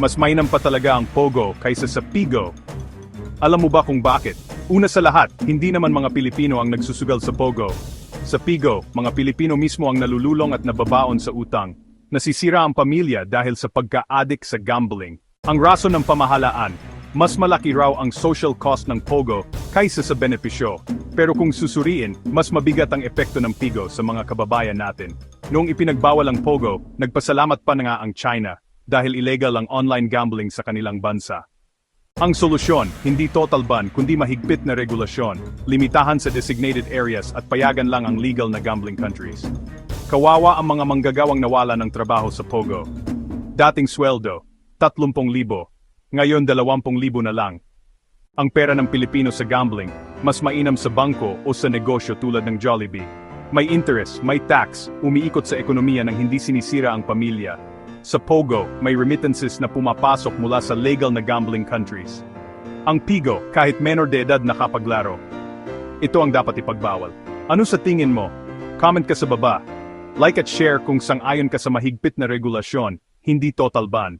Mas mainam pa talaga ang Pogo kaysa sa Pigo. Alam mo ba kung bakit? Una sa lahat, hindi naman mga Pilipino ang nagsusugal sa Pogo. Sa Pigo, mga Pilipino mismo ang nalululong at nababaon sa utang. Nasisira ang pamilya dahil sa pagka-addict sa gambling. Ang rason ng pamahalaan, mas malaki raw ang social cost ng Pogo kaysa sa benepisyo. Pero kung susuriin, mas mabigat ang epekto ng Pigo sa mga kababayan natin. Noong ipinagbawal ang Pogo, nagpasalamat pa na nga ang China dahil illegal ang online gambling sa kanilang bansa. Ang solusyon, hindi total ban kundi mahigpit na regulasyon, limitahan sa designated areas at payagan lang ang legal na gambling countries. Kawawa ang mga manggagawang nawala ng trabaho sa Pogo. Dating sweldo, 30,000, ngayon 20,000 na lang. Ang pera ng Pilipino sa gambling, mas mainam sa bangko o sa negosyo tulad ng Jollibee. May interest, may tax, umiikot sa ekonomiya nang hindi sinisira ang pamilya. Sa Pogo, may remittances na pumapasok mula sa legal na gambling countries. Ang Pigo, kahit menor de edad nakapaglaro. Ito ang dapat ipagbawal. Ano sa tingin mo? Comment ka sa baba. Like at share kung sang-ayon ka sa mahigpit na regulasyon, hindi total ban.